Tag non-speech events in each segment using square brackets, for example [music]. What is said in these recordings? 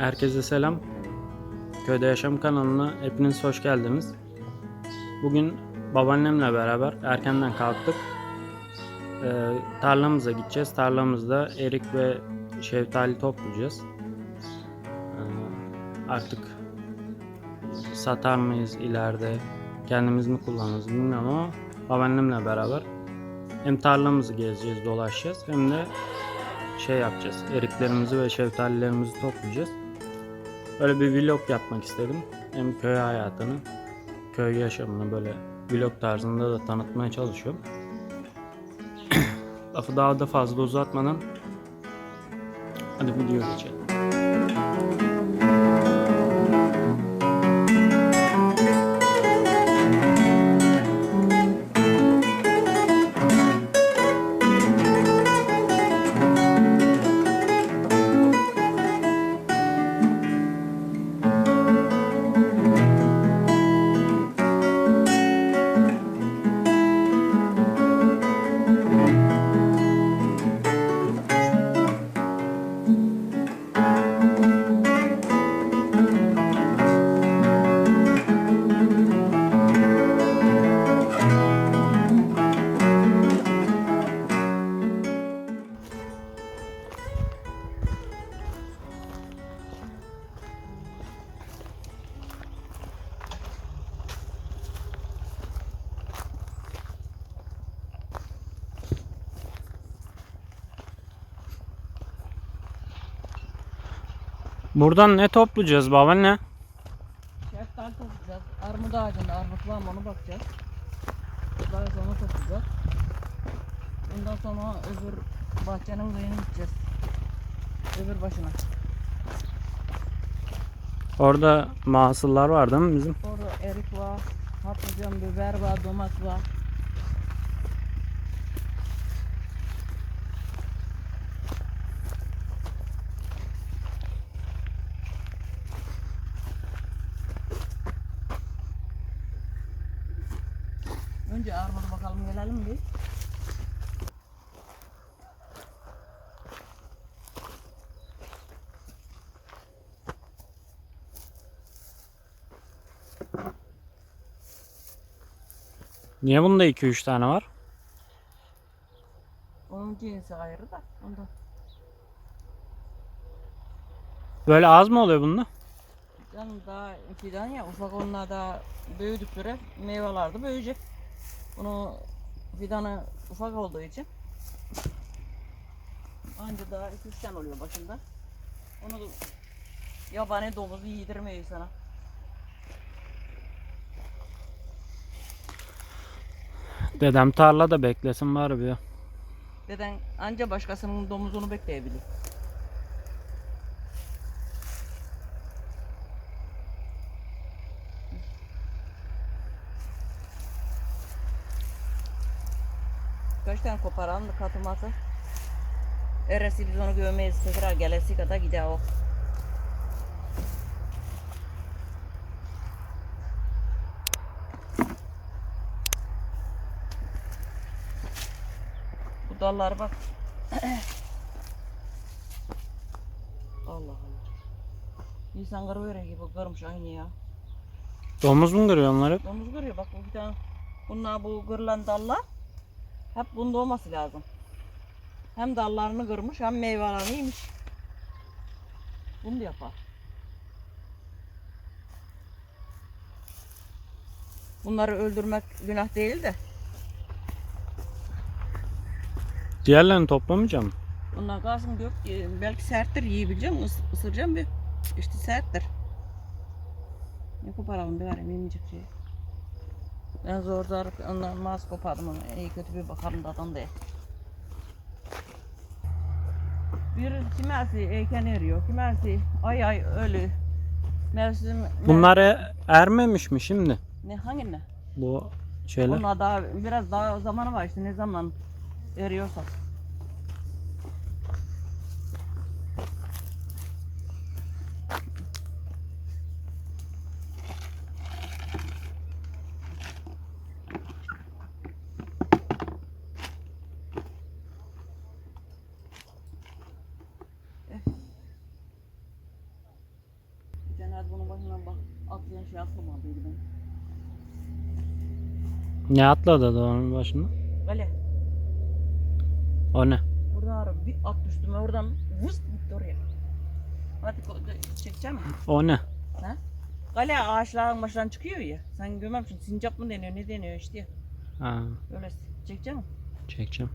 Herkese selam. Köyde Yaşam kanalına hepiniz hoş geldiniz. Bugün babaannemle beraber erkenden kalktık. Ee, tarlamıza gideceğiz. Tarlamızda erik ve şeftali toplayacağız. Ee, artık satar mıyız ileride, kendimiz mi kullanırız bilmiyorum ama babaannemle beraber hem tarlamızı gezeceğiz, dolaşacağız hem de şey yapacağız. Eriklerimizi ve şeftalilerimizi toplayacağız. Böyle bir vlog yapmak istedim. Hem köy hayatını, köy yaşamını böyle vlog tarzında da tanıtmaya çalışıyorum. [clears throat] Lafı daha da fazla uzatmadan hadi video geçelim. Buradan ne toplayacağız babaanne? Şeftali toplayacağız. Armut ağacında armut var mı ona bakacağız. Daha sonra toplayacağız. Ondan sonra öbür bahçenin kıyını gideceğiz. Öbür başına. Orada mahsullar var değil mi bizim? Orada erik var, patlıcan, biber var, domates var. Önce armudu bakalım gelelim bir. Niye bunda 2-3 tane var? Onun cinsi ayrı da ondan. Böyle az mı oluyor bunda? Canım daha fidan ya ufak onlar daha büyüdükleri meyveler de büyüyecek. Bunu fidanı ufak olduğu için anca daha 2-3 tane oluyor başında. Onu da yabani domuzu yedirmeyiz sana. Dedem tarlada beklesin bari bir. Deden anca başkasının domuzunu bekleyebilir. Tane koparan da katılması. Eresi biz onu görmeyiz. Tekrar gelesi kadar gider o. Bu dallar bak. [clears throat] Allah Allah. İnsan kırıveriyor gibi kırmış aynı ya. Domuz mu kırıyor onları? Domuz kırıyor bak bu bir tane. Bunlar bu kırılan dallar. Hep bunda olması lazım. Hem dallarını kırmış hem meyvelerini yemiş. Bunu da yapar. Bunları öldürmek günah değil de. Diğerlerini toplamayacağım. Bunlar kalsın gök e, belki serttir yiyebileceğim, ıs- ısıracağım bir. İşte serttir. Ne koparalım bir vereyim yemeyecek şey. Ben zor zor ondan maz kopardım. İyi kötü bir bakalım dadan diye. Bir kimisi eken eriyor, kimisi ay ay ölü. Mevsim Bunlar e- ermemiş mi şimdi? ne hangi ne? Bu şeyler. Onlar daha biraz daha zamanı var işte ne zaman eriyorsa. Ne atladı da onun başında? Öyle. O ne? Burada ara bir at düştüm oradan vız gitti oraya. Hadi çekeceğim mi? O ne? Ha? Kale ağaçların başından çıkıyor ya. Sen görmemişsin. Sincap mı deniyor ne deniyor işte. Ha, Öyle çekeceğim mi? çekeceğim.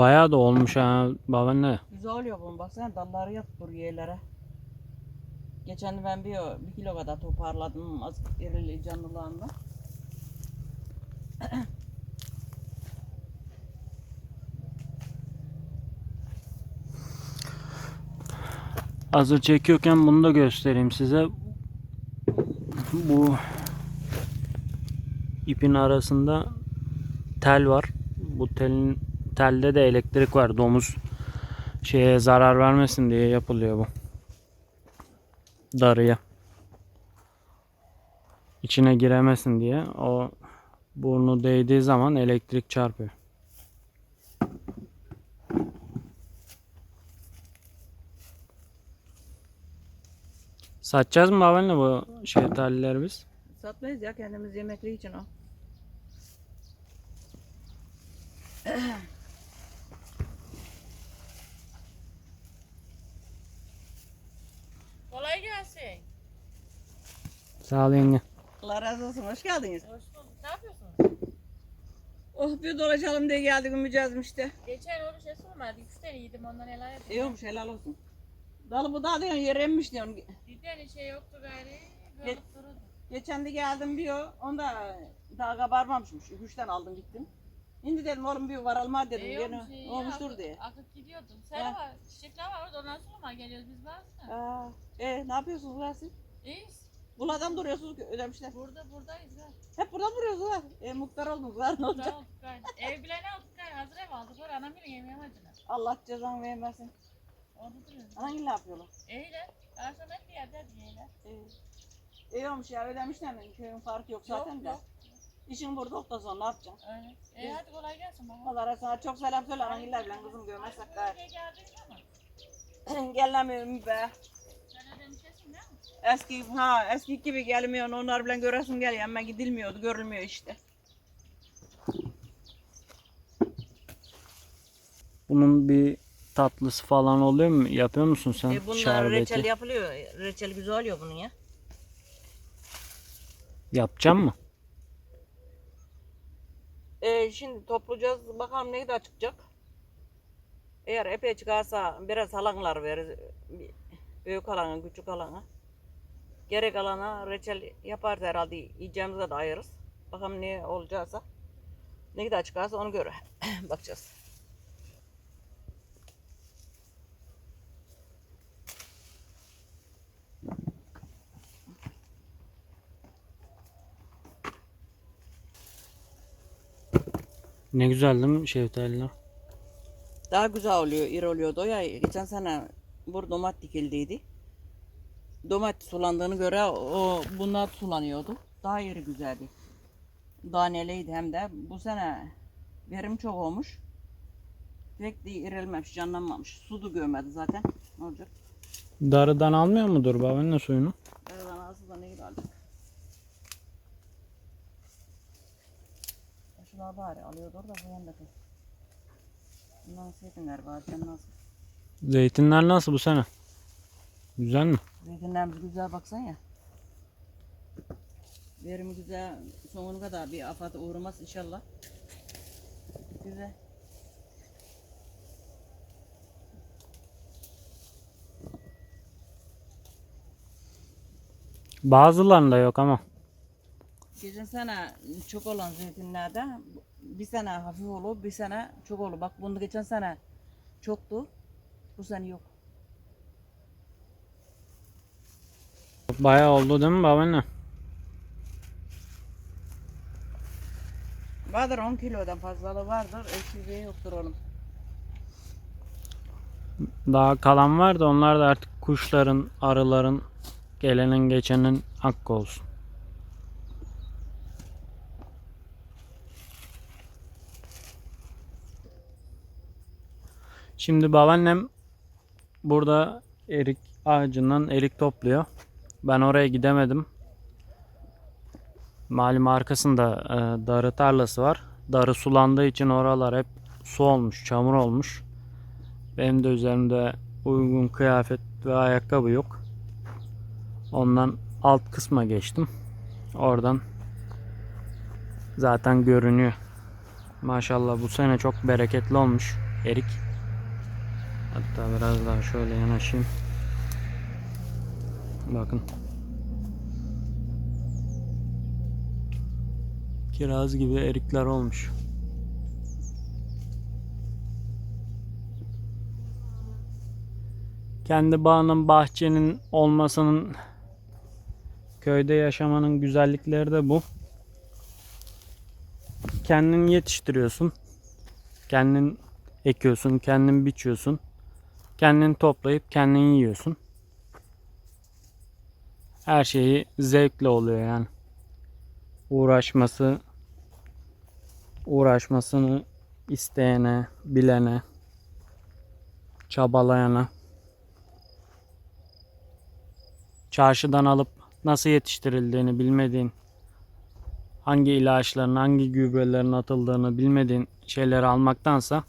Bayağı da olmuş ha babaanne. Güzel oluyor bunun baksana dalları dur yerlere. Geçen ben bir, bir kilo kadar toparladım az irili canlılarında. [clears throat] Hazır çekiyorken bunu da göstereyim size. Bu ipin arasında tel var. Bu telin telde de elektrik var. Domuz şeye zarar vermesin diye yapılıyor bu. Darıya. İçine giremesin diye o burnu değdiği zaman elektrik çarpıyor. Satacağız mı babaanne bu şeftalileri biz? Satmayız ya kendimiz yemekli için o. [clears throat] Kolay gelsin. Sağ ol yenge. Allah razı olsun hoş geldiniz. Hoş bulduk. Ne yapıyorsunuz? Oh bir dolaşalım diye geldik Ümmücazım işte. Geçen o bir şey sormadı. İki tane yedim ondan helal ettim. İyi olmuş helal olsun. Dalı bu da diyorsun yere inmiş diyorsun. Bir tane şey yoktu gayri. Ge-. Geçen de geldim diyor. Onda daha kabarmamışmış. Üçten aldım gittim. Şimdi dedim oğlum bir varalım hadi dedim. E, bir şey olmuştur diye. Akıp gidiyordum. Sen var. Çiçekler var orada ondan sonra geliyoruz biz bazen. E ne yapıyorsunuz lan siz? İyiyiz. Buladan duruyorsunuz ödemişler. Burada buradayız ha. Hep burada duruyorsunuz ha. E muhtar oldunuz var ne olacak? Olduk. Ev bile ne aldık gayri. Hazır ev aldık. Orada anam yine yemeğe acılar. Allah cezanı vermesin. Orada duruyoruz. Anan ne yapıyorlar? İyiler. Akşam hep bir yerde diyeler. E, iyi olmuş ya ödemişler mi? Köyün farkı yok zaten Yok de. yok. İşin burada oldu sonra ne yapacaksın? Öyle. E hadi kolay gelsin baba. Allah sana çok selam söyle anan illa bilen kızım görmezsek zaman. [clears throat] Gelemiyorum be. Sen ödemişesin değil mi? Eski ha eski gibi gelmiyor. Onlar bilen göresim geliyor ama gidilmiyordu, görülmüyor işte. Bunun bir tatlısı falan oluyor mu? Yapıyor musun sen E bunlar şerbeti? reçel yapılıyor. Reçel güzel oluyor bunun ya. Yapacağım mı? E şimdi toplayacağız. Bakalım ne kadar çıkacak. Eğer epey çıkarsa biraz halanlar veririz. Bir- Büyük halana, küçük halana. Gerek alana reçel yaparız herhalde. Yiyeceğimize de ayırırız. Bakalım ne olacaksa. Ne kadar çıkarsa onu göre [coughs] bakacağız. Ne güzel değil mi şeftaliler? Daha güzel oluyor, iri oluyordu. Ya geçen sene burada domat dikildiydi. Domat sulandığını göre o bunlar sulanıyordu. Daha iri güzeldi. Daneliydi hem de. Bu sene verim çok olmuş. Pek de irilmemiş, canlanmamış. Su da görmedi zaten. Ne olacak? Darıdan almıyor mudur babaanne suyunu? Aradan ağzı da ne gibi aldık. Şuna bari alıyordu orada bu yandaki. Bundan zeytinler var. Sen nasıl? Zeytinler nasıl bu sene? Güzel mi? Zeytinlerimiz güzel baksan ya. Verimi güzel. Sonuna kadar bir afata uğramaz inşallah. Güzel. Bazılarında yok ama. Geçen sene çok olan zeytinlerde bir sene hafif olur, bir sene çok olur. Bak bunu geçen sene çoktu. Bu sene yok. Bayağı oldu değil mi babaanne? Vardır 10 kilodan fazlalığı vardır. Eksikliği yoktur onun. Daha kalan var da onlar da artık kuşların, arıların, gelenin geçenin hakkı olsun. Şimdi babaannem burada erik ağacından erik topluyor. Ben oraya gidemedim. Malum arkasında e, darı tarlası var. Darı sulandığı için oralar hep su olmuş, çamur olmuş. Benim de üzerimde uygun kıyafet ve ayakkabı yok. Ondan alt kısma geçtim. Oradan zaten görünüyor. Maşallah bu sene çok bereketli olmuş erik. Hatta biraz daha şöyle yanaşayım. Bakın. Kiraz gibi erikler olmuş. Kendi bağının, bahçenin olmasının köyde yaşamanın güzellikleri de bu. Kendin yetiştiriyorsun. Kendin ekiyorsun, kendin biçiyorsun. Kendin toplayıp kendin yiyorsun. Her şeyi zevkle oluyor yani. Uğraşması uğraşmasını isteyene, bilene, çabalayana çarşıdan alıp nasıl yetiştirildiğini bilmediğin, hangi ilaçların, hangi gübrelerin atıldığını bilmediğin şeyleri almaktansa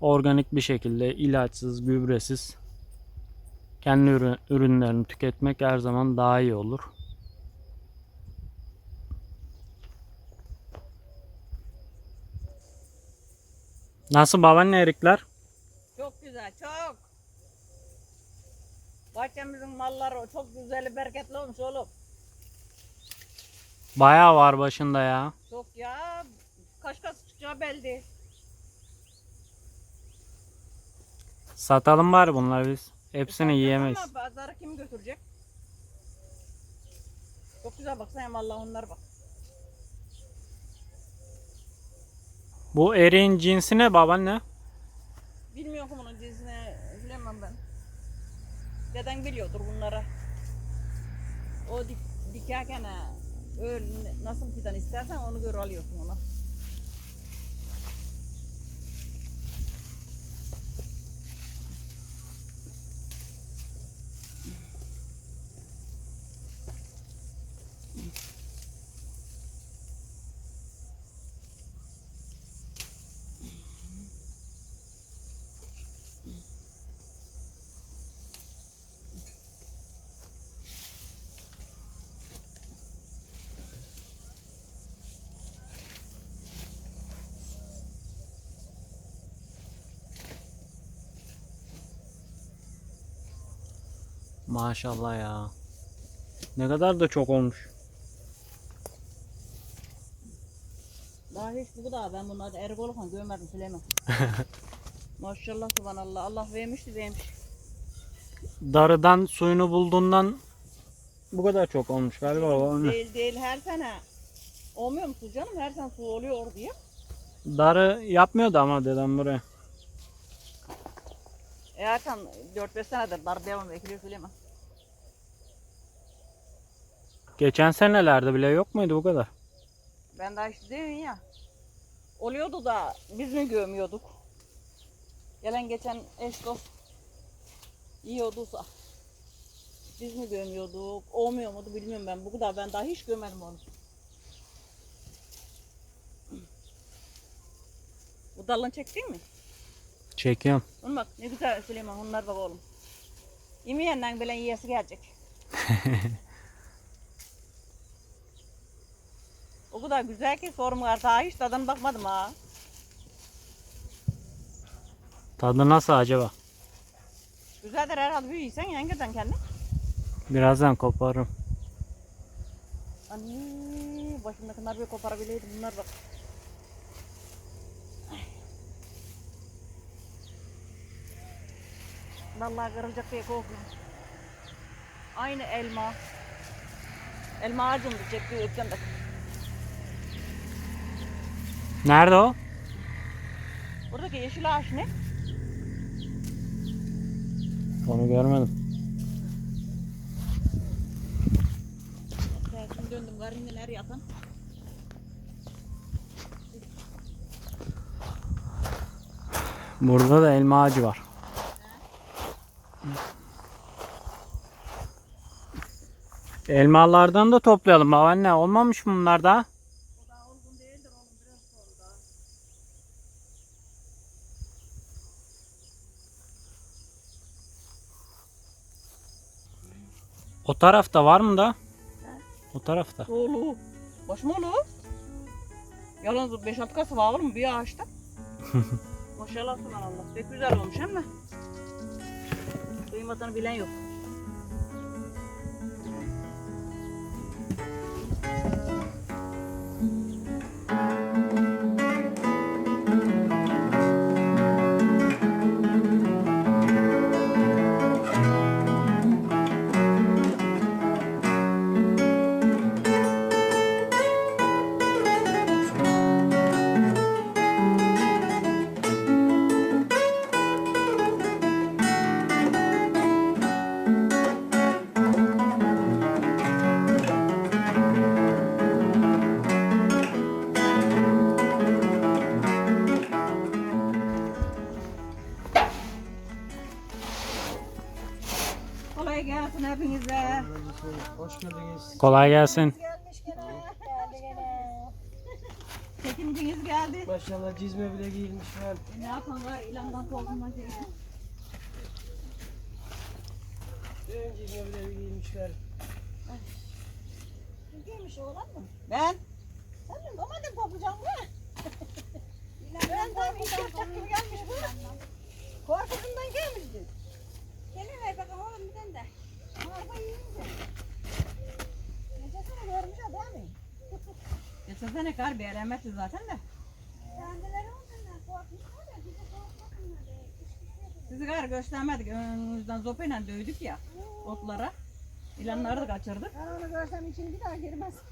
organik bir şekilde ilaçsız, gübresiz kendi ürü- ürünlerini tüketmek her zaman daha iyi olur. Nasıl babaanne erikler? Çok güzel, çok. Bahçemizin malları çok güzel, bereketli olmuş oğlum. Bayağı var başında ya. Çok ya. Kaç kaç çıkacağı belli. Satalım bari bunları biz. Hepsini yiyemeyiz. Ama pazara kim götürecek? Çok güzel baksana vallahi onlar bak. Bu eriğin cinsi ne babaanne? Bilmiyorum bunun cinsini bilemem ben. Deden biliyordur bunları. O dik, dikerken ha, öyle nasıl fidan istersen onu göre alıyorsun onu. Maşallah ya. Ne kadar da çok olmuş. Daha hiç bu da ben bunları erik olurken görmedim Süleyman. [laughs] Maşallah subhanallah Allah vermişti vermiş. Darıdan suyunu bulduğundan bu kadar çok olmuş galiba babaanne. Değil değil her sene. Olmuyor mu su canım? Her sene su oluyor diye. Darı yapmıyordu ama dedem buraya. E Erkan 4-5 senedir dar devam ekiliyor Süleyman. Geçen senelerde bile yok muydu bu kadar? Ben daha işte değil ya. Oluyordu da biz mi görmüyorduk? Gelen geçen eş dost yiyorduysa. Biz mi görmüyorduk? Olmuyor muydu bilmiyorum ben. Bu kadar ben daha hiç görmedim onu. Bu dalını çektin mi? Çekiyorum. Onu bak ne güzel Süleyman onlar bak oğlum. Yemeyenden bile yiyesi gelecek. [laughs] o kadar güzel ki sorum var. Daha hiç tadına bakmadım ha. Tadı nasıl acaba? Güzeldir herhalde büyüysen yengeden kendin. Birazdan koparırım. Anne başımdakiler bir koparabileydim bunlar bak. Vallahi kırılacak diye korkuyorum. Aynı elma. Elma ağacını çekti öpken bak. Nerede o? Buradaki yeşil ağaç ne? Onu görmedim. Tersine döndüm garindeler yatan. Burada da elma ağacı var. Elmalardan da toplayalım babaanne. Olmamış mı bunlar da? O da olgun değildir oğlum biraz sonra. O tarafta var mı da? O tarafta. Dolu. Boş mu oğlum? Yalnız 5-6 kası var oğlum bir ağaçta. [laughs] Maşallah subhanallah. Pek güzel olmuş hem de. Kıymatını bilen yok. Hepinize. Hoş geldiniz. Kolay gelsin. Gelmiş gene. Geldi gene. Çekinciniz geldi. Maşallah cizme bile giyilmiş ben. E, ne yapan var ilandan kovulma şey. Benim cizme bile giyilmişler. Kimmiş oğlan mı? Ben. Sen mi domates toplayacağım mı? ben de bir çırpacak gibi gelmiş bu. Korkusundan gelmişti. Gelin ver bakalım oğlum bir tane de. Araba yiyince. Necesini görmüş o değil mi? Geçen sene kar alametti zaten de. Kendileri ondan korkmuşlar ya. Bizi korkmasınlar diye. Sizi kar göstermedik. Önümüzden zopayla dövdük ya otlara. İlanları da kaçırdık. Ben onu görsem için bir daha girmez. [laughs]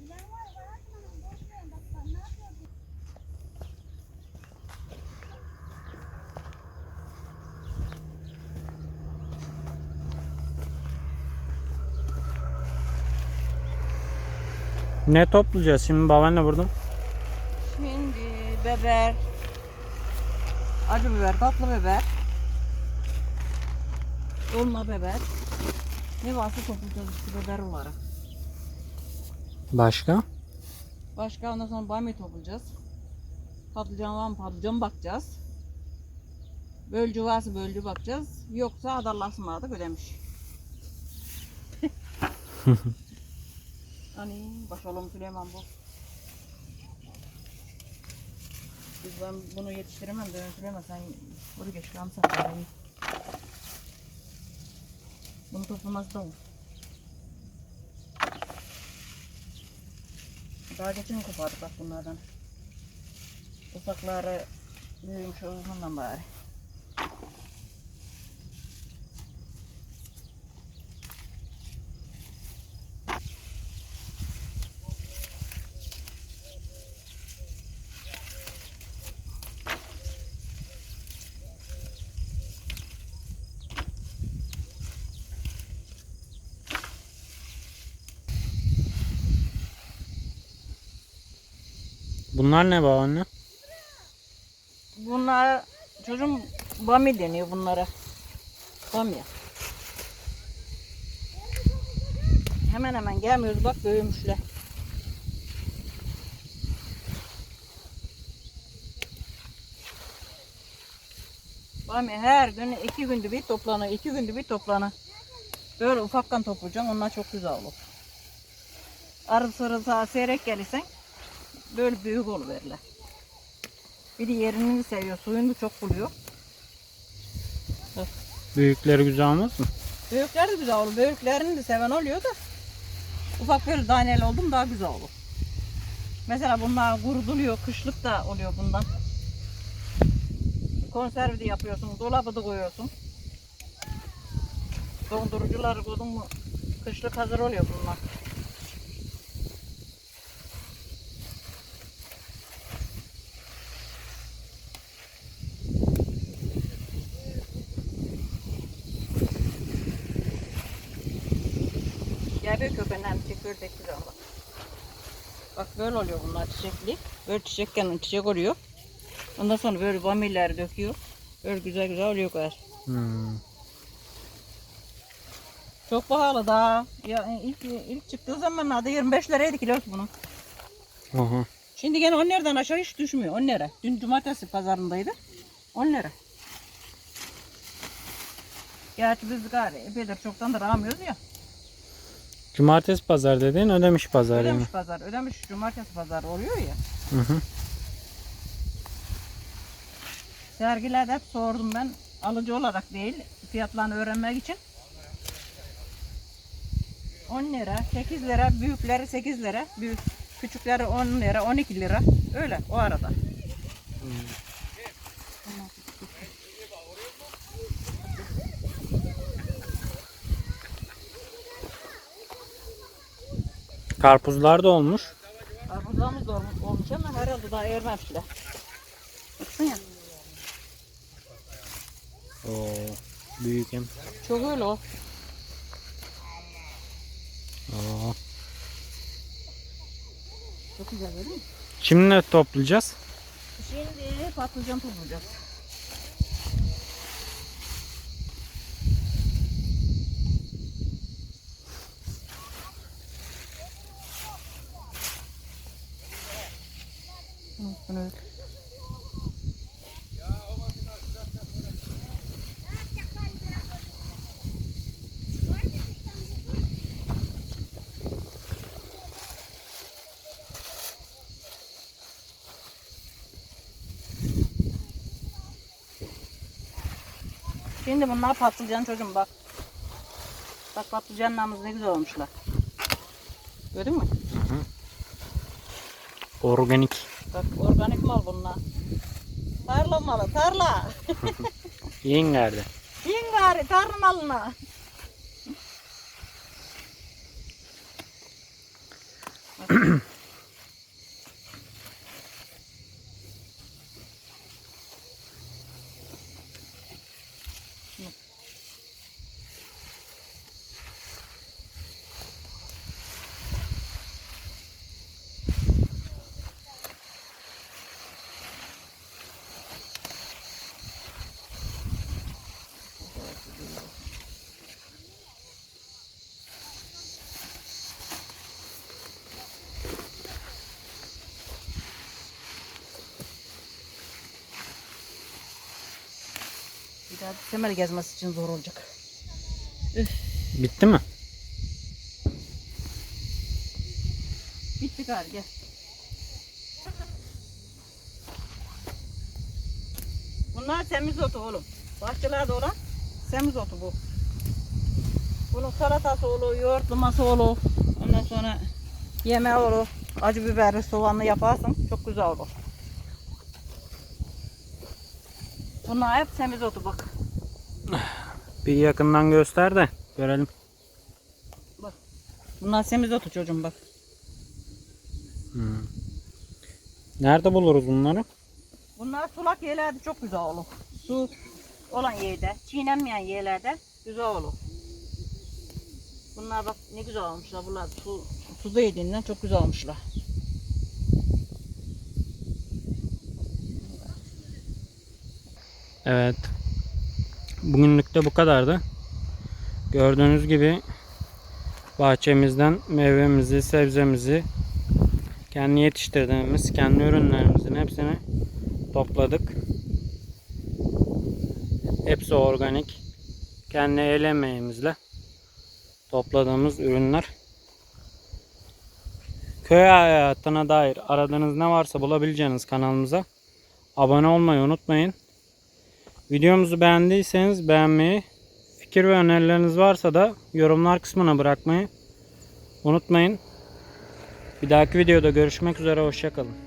Bilen var bırakmayın. Boş verin. Bak sen ne yapıyorsun? Ne toplayacağız şimdi babaanne burada? Şimdi biber, acı biber, tatlı biber, dolma biber. Ne varsa toplayacağız işte biber olarak. Başka? Başka ondan sonra bamya toplayacağız. Patlıcan var mı patlıcan bakacağız. Bölcü varsa bölcü bakacağız. Yoksa adallasmadık ödemiş. [laughs] hani başoğlum Süleyman bu. Biz ben bunu yetiştiremem de Süleyman sen buraya geç kalmışsın. Bunu toplaması da olur. Daha geçen kopardık bak bunlardan. Ufakları büyümüş olduğundan bari. Bunlar ne babaanne? Bunlar çocuğum bami deniyor bunlara. Bamya. Hemen hemen gelmiyoruz bak büyümüşler. Bamya her gün iki günde bir toplanır, iki günde bir toplanır. Böyle ufaktan toplayacaksın onlar çok güzel olur. Arı sırı sağa seyrek gelirsen böyle büyük oluverirler. Bir de yerini seviyor, suyunu da çok buluyor. Büyükleri güzel olmaz mı? Büyükler de güzel olur. Büyüklerini de seven oluyor da ufak böyle taneli oldum daha güzel olur. Mesela bunlar kuruduluyor, kışlık da oluyor bundan. Konserve de yapıyorsun, dolaba da koyuyorsun. Dondurucuları koydun mu kışlık hazır oluyor bunlar. yapıyor bekliyor ama. Bak böyle oluyor bunlar çiçekli. Böyle çiçekken çiçek oluyor. Ondan sonra böyle bamilleri döküyor. Böyle güzel güzel oluyor kadar. Hmm. Çok pahalı daha. Ya ilk ilk çıktığı zamanlarda 25 liraydı kilosu bunun. Aha. Şimdi gene 10 liradan aşağı hiç düşmüyor. 10 lira. Dün cumartesi pazarındaydı. 10 lira. Gerçi biz gari epeydir çoktan da almıyoruz ya. Cumartesi pazar dediğin ödemiş pazar yani. Ödemiş pazar. Ödemiş cumartesi pazar oluyor ya. Hı hı. Sergilerde hep sordum ben. Alıcı olarak değil. Fiyatlarını öğrenmek için. 10 lira, 8 lira, büyükleri 8 lira, büyük küçükleri 10 lira, 12 lira. Öyle o arada. Karpuzlar da olmuş. Karpuzlarımız da olmuş, olmuş ama herhalde daha ermemişler. Baksana ya. Oo, büyük hem. Çok öyle o. Oo. Çok güzel değil mi? Şimdi ne toplayacağız? Şimdi patlıcan toplayacağız. Hı, Bunu Şimdi bunlar patlıcan çocuğum bak. Bak patlıcanlarımız ne güzel olmuşlar. Gördün mü? Organik. Bak organik mal bunlar. Tarla malı tarla. Yiyin gari [laughs] tarla malına. Bir daha temel gezmesi için zor olacak. Bitti mi? Bitti gari gel. Bunlar semizotu oğlum. Bahçelerde olan semizotu bu. Bunun salatası olur, yoğurtlaması olur. Ondan sonra yemeği olur. Acı biberli soğanlı yaparsın. Çok güzel olur. Bunlar hep semizotu bak. Bir yakından göster de görelim. Bunlar semizotu çocuğum bak. Hmm. Nerede buluruz bunları? Bunlar sulak yerlerde çok güzel olur. Su olan yerde, çiğnenmeyen yerlerde güzel olur. Bunlar bak ne güzel olmuşlar. Bunlar su, suda yediğinden çok güzel olmuşlar. Evet. Bugünlük de bu kadardı. Gördüğünüz gibi bahçemizden meyvemizi, sebzemizi kendi yetiştirdiğimiz kendi ürünlerimizin hepsini topladık. Hepsi organik. Kendi el emeğimizle topladığımız ürünler. Köy hayatına dair aradığınız ne varsa bulabileceğiniz kanalımıza abone olmayı unutmayın. Videomuzu beğendiyseniz beğenmeyi, fikir ve önerileriniz varsa da yorumlar kısmına bırakmayı unutmayın. Bir dahaki videoda görüşmek üzere, hoşçakalın.